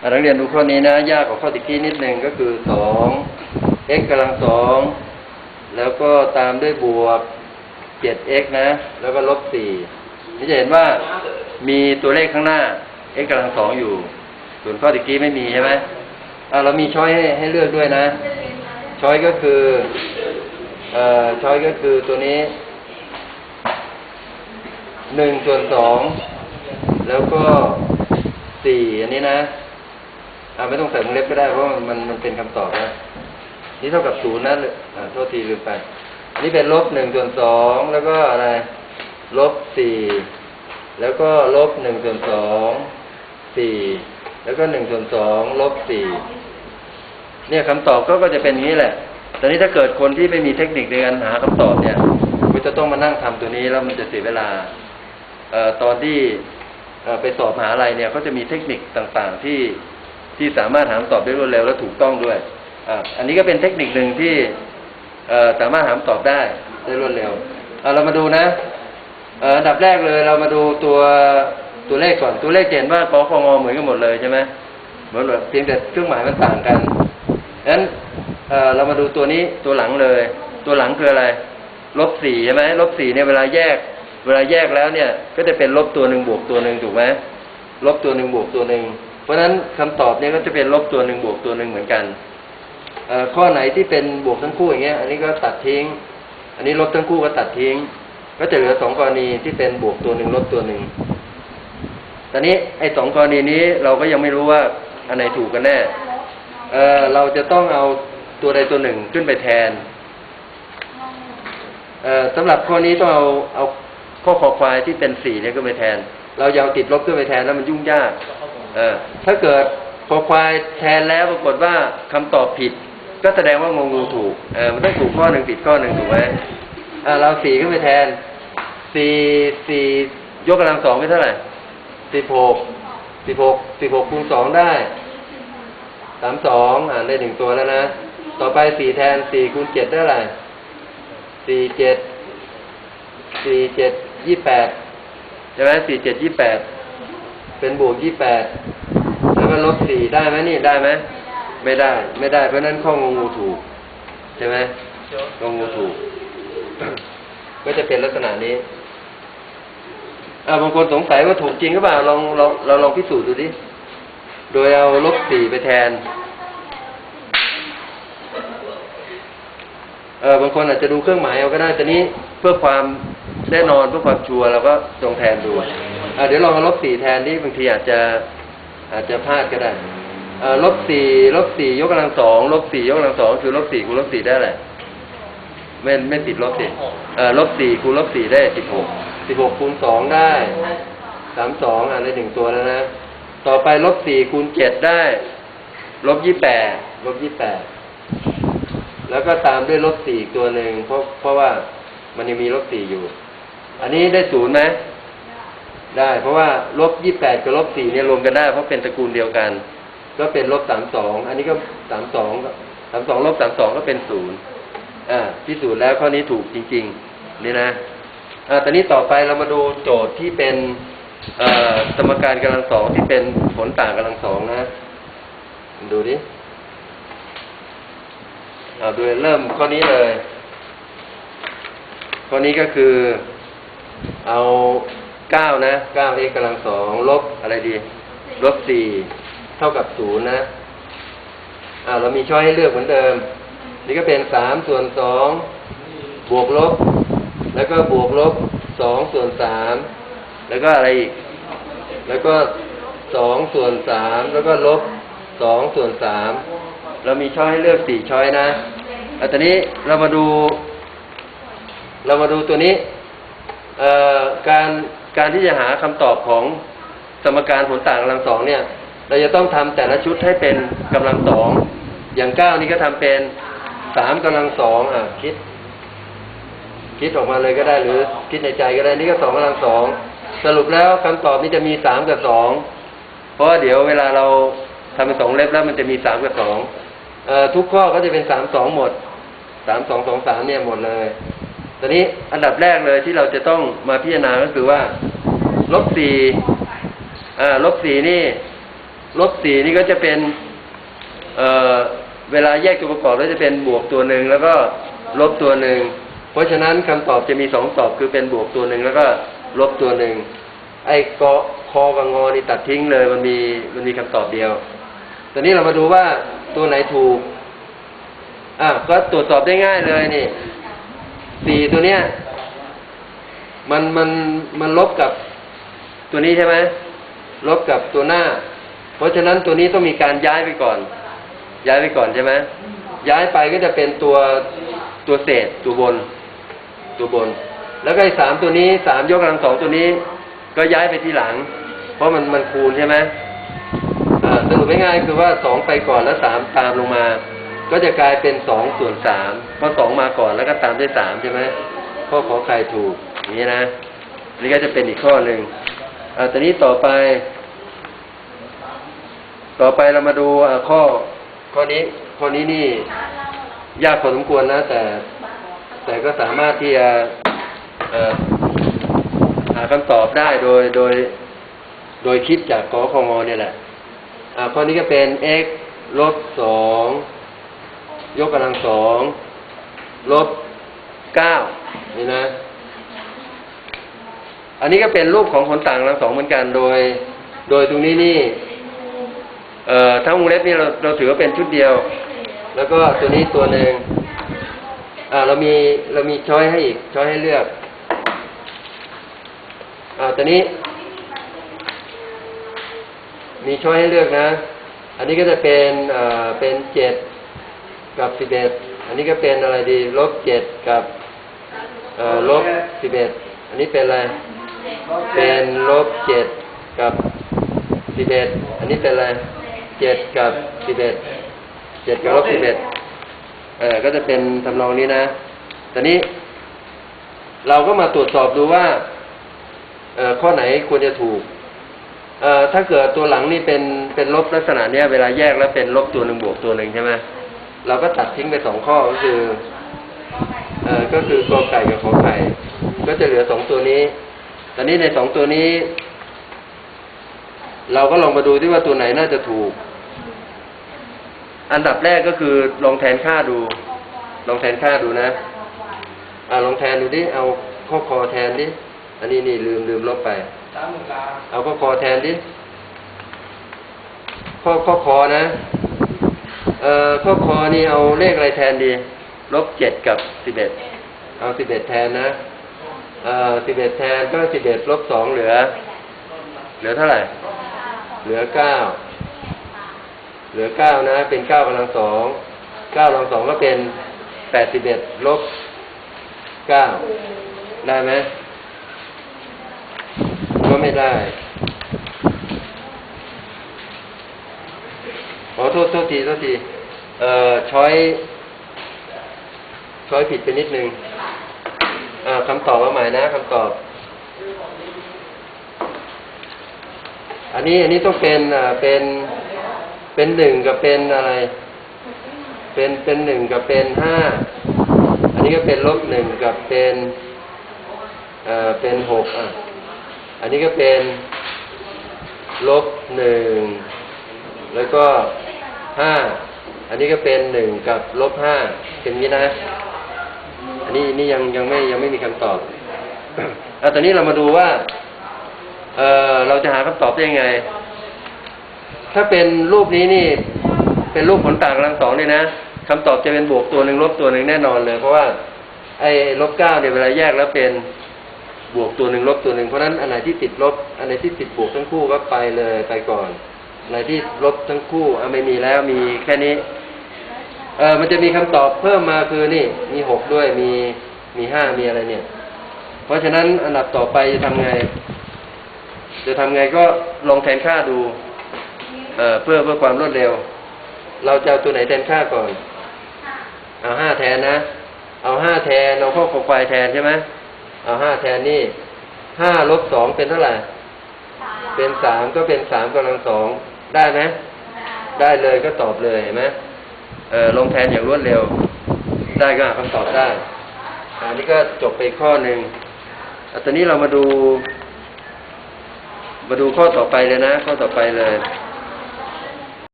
นักเรียนดูข้อนี้นะ ยากกว่าข้อตะกี้นิดนึงก็คือสอง x กำลังสองแล้วก็ตามด้วยบวกเจ็ด x นะ แล้วก็ลบสี่นี่จะเห็นว่ามีตัวเลขข้างหน้า x กำลังสองอยู่ ส่วนข้อตะกี้ไม่มีใช่ไหมอะเรามีช้อยให้ให้เลือกด้วยนะ ช้อยก็คือเอ่อช้อยก็คือตัวนี้หนึ่งส่วนสองแล้วก็สี่อันนี้นะ อ่าไม่ต้องใส่วงเล็บก็ได้เพราะมันมันมันเป็นคำตอบนะนี่เท่ากับศูนย์นะอ่าโทษทีลืมไป อันนี้เป็นลบหนึ่งส่วนสองแล้วก็อะไรลบสี่แล้วก็ลบหนึ่งส่วนสองสี่แล้วก็หนึ่งส่วนสองลบสี่เนี่ยคำตอบก็ก็จะเป็นอย่างนี้แหละแต่นี้ถ้าเกิดคนที่ไม่มีเทคนิคในการหาคำตอบเนี่ยมันจะต้องมานั่งทำตัวนี้แล้วมันจะเสียเวลาเอ่อตอนที่เอ่อไปสอบมหาลัยเนี่ยเขาจะมีเทคนิคต่างๆที่ ที่สามารถหาคำตอบได้รวดเร็วและถูกต้องด้วยอ่าอันนี้ก็เป็นเทคนิคหนึ่งที่สามารถหาคำตอบได้ได้รวดเร็วเอาเรามาดูนะอันดับแรกเลยเรามาดูตัวตัวเลขก่อนตัวเลขเห็นว่ากขงเหมือนกันหมดเลยใช่ไหมเหมือนแบบเพียงแต่เครื่องหมายมันต่างกันงั้นเอ่อเรามาดูตัวนี้ตัวหลังเลย ตัวหลังคืออะไรลบสี่ใช่ไหมลบสี่เนี่ยเวลาแยก เวลาแยกแล้วเนี่ย ก็จะเป็นลบตัวหนึ่งบวกตัวหนึ่งถูกไหมลบตัวหนึ่งบวกตัวหนึ่ง ราะฉะนั้นคำตอบเนี่ยก็จะเป็นลบตัวหนึ่งบวกตัวหนึ่งเหมือนกันข้อไหนที่เป็นบวกทั้งคู่อย่างเงี้ย อันนี้ก็ตัดทิ้ง อันนี้ลบทั้งคู่ก็ตัดทิ้ง ก็จะเหลือสองกรณีที่เป็นบวกตัวหนึ่งลบตัวหนึ่งตอนนี้ไอ้สองกรณีนี้เราก็ยังไม่รู้ว่าอันไหนถูกกันแน่ เออเราจะต้องเอาตัวใดตัวหนึ่งขึ้นไปแทน เออสำหรับข้อนี้ต้องเอาเอาข้อขอควายที่เป็นสี่เนี่ยขึ้นไปแทน เราจะเอาติดลบขึ้นไปแทนแล้วมันยุ่งยากเออถ้าเกิดขอควายแทนแล้วปรากฏว่าคำตอบผิด ก็แสดงว่างงงูถูกเออมันต้องถูกข้อหนึ่งผิดข้อหนึ่งถูกไหมอ่าเราสี่ขึ้นไปแทนสี่สี่ยกกำลังสองเป็นเท่าไหร่สิบหกสิบหกสิบหกคูณสองได้สามสองอ่านได้หนึ่งตัวแล้วนะ ต่อไปสี่แทนสี่คูณเจ็ดได้เท่าไหร่สี่เจ็ดสี่เจ็ดยี่แปดใช่ไหมสี่เจ็ดยี่แปด เป็นบวกยี่แปดแล้วก็ลบสี่ได้ไหมนี่ได้ไหมไม่ได้ ไม่ได้ เพราะนั้นข้องงูถูกใช่ไหมข้องูถูก ก็จะเป็นลักษณะนี้อ่าบางคนสงสัยว่าถูกจริงหรือเปล่าลองเราเราลองพิสูจน์ดูดิโดยเอาลบสี่ไปแทนเออบางคนอาจจะดูเครื่องหมายเอาก็ได้แต่นี้เพื่อความแน่นอนเพื่อความชัวร์เราก็จงแทนดู เดี๋ยวลองเอาลบสี่แทนนี่บางทีอาจจะอาจจะพลาดก็ได้ลบสี่ลบสี่ยกกำลังสองลบสี่ยกกำลังสองคือลบสี่คูณลบสี่ได้แหละไม่ไม่ติดลบสิลบสี่คูณลบสี่ได้สิบหกสิบหกคูณสองได้สามสองอ่านได้หนึ่งตัวแล้วนะ ต่อไปลบสี่คูณเจ็ดได้ ลบยี่แปดลบยี่แปดแล้วก็ตามด้วยลบสี่ตัวหนึ่งเพราะเพราะว่ามันยังมีลบสี่อยู่ อันนี้ได้ศูนย์ไหม ได้ เพราะว่าลบยี่แปดกับลบสี่เนี่ยรวมกันได้ เพราะเป็นตระกูลเดียวกัน ก็เป็นลบสามสองอันนี้ก็สามสองสามสองลบสามสองก็เป็นศูนย์อ่าพิสูจน์แล้วข้อนี้ถูกจริง ๆ นี่นะอ่าตอนนี้ต่อไปเรามาดูโจทย์ที่เป็นสมการกำลังสองที่เป็นผลต่างกำลังสองนะ ดูดิเอาดูเริ่มข้อนี้เลย ข้อนี้ก็คือเอา เก้านะเก้า x กำลังสองลบอะไรดี ลบสี่เท่ากับศูนย์นะอ่าเรามีช้อยให้เลือกเหมือนเดิม นี่ก็เป็นสามส่วนสองบวกลบ แล้วก็บวกลบสองส่วนสามแล้วก็อะไรอีก แล้วก็สองส่วนสามแล้วก็ลบสองส่วนสามเรามีช้อยให้เลือกสี่ช้อยนะอะตอนนี้เรามาดู เรามาดูตัวนี้เอ่อการ การที่จะหาคำตอบของสมการผลต่างกำลังสองเนี่ย เราจะต้องทำแต่ละชุดให้เป็นกำลังสองอย่างเก้านี่ก็ทำเป็นสามกำลังสองอะคิด คิดออกมาเลยก็ได้หรือคิดในใจก็ได้นี่ก็สองกำลังสองสรุปแล้วคำตอบนี้จะมีสามกับสองเพราะว่าเดี๋ยวเวลาเราทำเป็นสองเล็บแล้วมันจะมีสามกับสองทุกข้อก็จะเป็นสามสองหมดสามสองสองสามเนี่ยหมดเลย ตอนนี้อันดับแรกเลยที่เราจะต้องมาพิจารณาก็คือว่าลบสี่อ่าลบสี่นี่ลบสี่นี่ก็จะเป็นเอ่อเวลาแยกตัวประกอบแล้วจะเป็นบวกตัวหนึ่งแล้วก็ลบตัวหนึ่งเพราะฉะนั้นคำตอบจะมีสองตอบคือเป็นบวกตัวหนึ่งแล้วก็ลบตัวหนึ่งไอ้กอคอกับงอนี่ตัดทิ้งเลยมันมีมันมีคำตอบเดียวตอนนี้เรามาดูว่าตัวไหนถูกอะก็ตรวจสอบได้ง่ายเลยนี่ สี่ตัวเนี้ย มันมันมันลบกับตัวนี้ใช่ไหมลบกับตัวหน้า เพราะฉะนั้นตัวนี้ต้องมีการย้ายไปก่อน ย้ายไปก่อนใช่ไหมย้ายไปก็จะเป็นตัวตัวเศษตัวบน ตัวบน แล้วก็ไอ้สามตัวนี้สามยกกำลังสองตัวนี้ ก็ย้ายไปที่หลัง เพราะมันมันคูณใช่ไหมสรุปง่ายๆคือว่าสองไปก่อนแล้วสามตามลงมา ก็จะกลายเป็นสองส่วนสามเพราะสองมาก่อนแล้วก็ตามด้วยสามใช่ไหมข้อขอใครถูกนี้นะนี่ก็จะเป็นอีกข้อหนึ่งอ่าตอนนี้ต่อไป ต่อไปเรามาดูอข้อ ข้อนี้ ข้อนี้นี่ ยากพอสมควรนะ แต่ แต่ก็สามารถที่จะหาคำตอบได้โดยโดย โดยคิดจากกอคงอเนี่ยแหละอ่าข้อนี้ก็เป็น x ลบสอง ยกกำลังสองลบเก้านี่นะ อันนี้ก็เป็นรูปของผลต่างกำลังสองเหมือนกันโดย โดยตรงนี้นี่เอ่อทั้งวงเล็บนี่เราเราถือว่าเป็นชุดเดียว แล้วก็ตัวนี้ตัวหนึ่งอ่าเรามีเรามีช้อยให้อีกช้อยให้เลือกอ่าตัวนี้ มีช้อยให้เลือกนะ อันนี้ก็จะเป็นเอ่อเป็นเจ็ด กับสิบเอ็ดอันนี้ก็เป็นอะไรดีลบเจ็ดกับลบสิบเอ็ดอันนี้เป็นอะไร เป็นลบเจ็ดกับสิบเอ็ดอันนี้เป็นอะไรเจ็ดกับสิบเอ็ดเจ็ดกับลบสิบเอ็ดเออก็จะเป็นทำนองนี้นะตอนนี้ เราก็มาตรวจสอบดูว่าเอข้อไหนควรจะถูกเอ่อถ้าเกิดตัวหลังนี่เป็นเป็นลบลักษณะเนี้ย เวลาแยกแล้วเป็นลบตัวหนึ่งบวกตัวหนึ่งใช่ไหม เราก็ตัดทิ้งไปสองข้อก็คือเอ่อก็คือกอไก่กับขอไข่ก็จะเหลือสองตัวนี้ ตอนนี้ในสองตัวนี้ เราก็ลองมาดูที่ว่าตัวไหนน่าจะถูก อันดับแรกก็คือลองแทนค่าดู ลองแทนค่าดูนะ อ่าลองแทนดูดิ เอาข้อคอแทนดิ อันนี้นี่ลืมลืมลบไป เอาข้อคอแทนดิ ข้อข้อคอนะ เอ่อข้อคอนี่เอาเลขอะไรแทนดีลบเจ็ดกับสิบเอ็ดเอาสิบเอ็ดแทนนะเอ่อสิบเอ็ดแทนก็สิบเอ็ดลบสองเหลือ เหลือเท่าไหร่ เหลือเก้าเหลือเก้านะ เป็นเก้ากำลังสองเก้ากำลังสองก็เป็นแปดสิบเอ็ดลบเก้าได้ไหมก็ไม่ได้ ขอโทษโทษทีโทษทีเอ่อช้อยช้อยผิดไปนิดนึงอ่าคำตอบมาใหม่นะคำตอบ อันนี้อันนี้ต้องเป็นอ่าเป็นเป็นหนึ่งกับเป็นอะไร เป็นเป็นหนึ่งกับเป็นห้าอันนี้ก็เป็นลบหนึ่งกับเป็นเอ่อเป็นหกอะอันนี้ก็เป็นลบหนึ่งแล้วก็ ห้าอันนี้ก็เป็นหนึ่งกับลบห้าเป็นนี้นะ อันนี้นี่ยังยังไม่ยังไม่มีคำตอบอะตอนนี้เรามาดูว่า เออเราจะหาคำตอบได้ยังไง ถ้าเป็นรูปนี้นี่ เป็นรูปผลต่างกำลังสองเนี่ยนะคำตอบจะเป็นบวกตัวหนึ่งลบตัวหนึ่งแน่นอนเลย เพราะว่า ไอ้ลบเก้าเนี่ยเวลาแยกแล้วเป็นบวกตัวหนึ่งลบตัวหนึ่งเพราะฉะนั้นอันไหนที่ติดลบ อันไหนที่ติดบวกทั้งคู่ก็ไปเลยไปก่อน อันไหนที่ลบทั้งคู่อะไม่มีแล้วมีแค่นี้ เออมันจะมีคำตอบเพิ่มมาคือนี่ มีหกด้วยมีมีห้ามีอะไรเนี่ย เพราะฉะนั้นอันดับต่อไปจะทำไง จะทำไงก็ลองแทนค่าดูเออเพื่อเพื่อความรวดเร็ว เราจะเอาตัวไหนแทนค่าก่อน เอาห้าแทนนะ เอาห้าแทนเอาข้อควายแทนใช่ไหมเอาห้าแทนนี่ห้าลบสองเป็นเท่าไหร่เป็นสามก็เป็นสามกำลังสอง ได้ไหมได้เลยก็ตอบเลยเห็นไหมเออลงแทนอย่างรวดเร็ว ได้ก็คำตอบได้ อันนี้ก็จบไปข้อหนึ่งตอนนี้เรามาดู มาดูข้อต่อไปเลยนะ ข้อต่อไปเลย